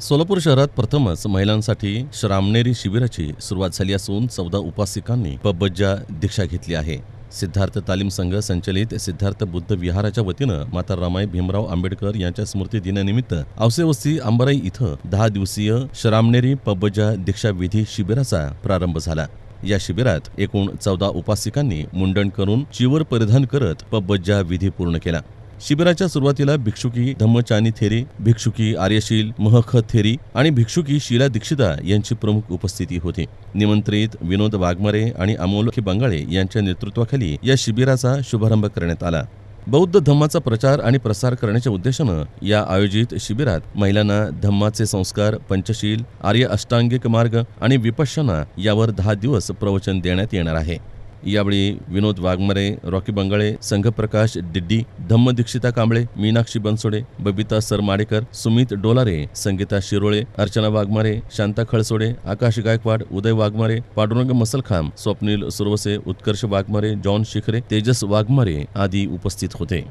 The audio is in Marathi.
सोलापूर शहरात प्रथमच महिलांसाठी श्रामणेरी शिबिराची सुरुवात झाली असून चौदा उपासिकांनी पब्बज्जा दीक्षा घेतली आहे. सिद्धार्थ तालीम संघ संचलित सिद्धार्थ बुद्ध विहाराच्या वतीनं माता रमाई भीमराव आंबेडकर यांच्या स्मृती दिनानिमित्त औसेवस्ती अंबाराई इथं दहा दिवसीय श्रामणेरी पब्बज्जा दीक्षा विधी शिबिराचा प्रारंभ झाला. या शिबिरात एकूण चौदा उपासिकांनी मुंडण करून चिवर परिधान करत पब्बज्जा विधी पूर्ण केला. शिबिराच्या सुरुवातीला भिक्षुकी धम्मचानी थेरी भिक्षुकी आर्यशील महख थेरी आणि भिक्षुकी शीला दीक्षिता यांची प्रमुख उपस्थिती होती. निमंत्रित विनोद वाघमारे आणि अमोल बंगाळे यांच्या नेतृत्वाखाली या शिबिराचा शुभारंभ करण्यात आला. बौद्ध धम्माचा प्रचार आणि प्रसार करण्याच्या उद्देशानं या आयोजित शिबिरात महिलांना धम्माचे संस्कार पंचशील आर्य अष्टांगिक मार्ग आणि विपश्यना यावर दहा दिवस प्रवचन देण्यात येणार आहे. यावेळी विनोद वाघमारे रॉकी बंगळे संघप्रकाश डिड्डी धम्म दीक्षिता कांबळे मीनाक्षी बनसोडे बबिता सरमाडेकर सुमित डोलारे संगीता शिरोळे अर्चना वाघमारे शांता खळसोडे आकाश गायकवाड उदय वाघमारे पांडुरंग मसलखाम स्वप्नील सुरवसे उत्कर्ष वाघमारे जॉन शिखरे तेजस वाघमारे आदी उपस्थित होते.